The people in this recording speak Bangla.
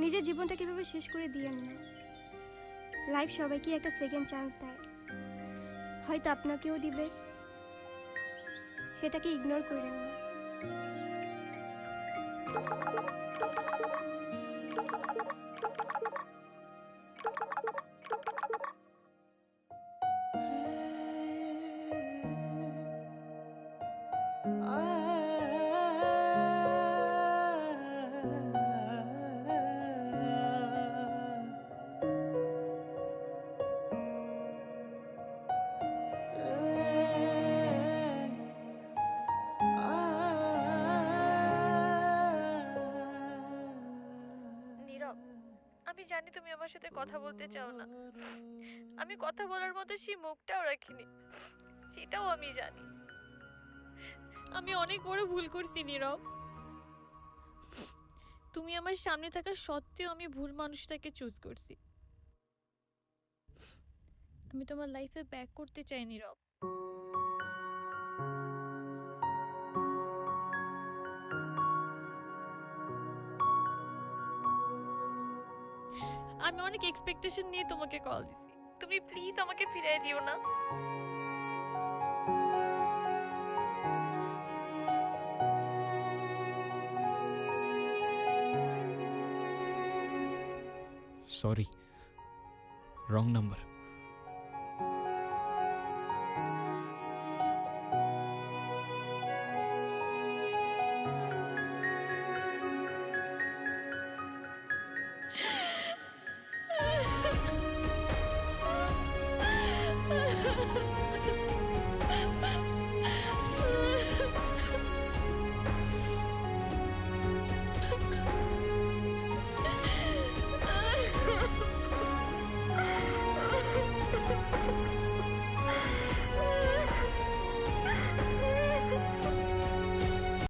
নিজের জীবনটা কীভাবে শেষ করে দিয়েন না লাইফ সবাইকে একটা সেকেন্ড চান্স দেয় হয়তো আপনাকেও দিবে সেটাকে ইগনোর করেন না নীরব আমি জানি তুমি আমার সাথে কথা বলতে চাও না। আমি কথা বলার মতো সেই মুখটাও রাখিনি, সেটাও আমি জানি। আমি অনেক বড় ভুল করছি, নীরব। তুমি আমার সামনে থাকা সত্ত্বেও আমি ভুল মানুষটাকে চুজ করছি। আমি তোমার লাইফে ব্যাক করতে চাই, নীরব। আমি অনেক এক্সপেকটেশন নিয়ে তোমাকে কল দিছি তুমি প্লিজ আমাকে ফিরিয়ে দিও না সরি রং নাম্বার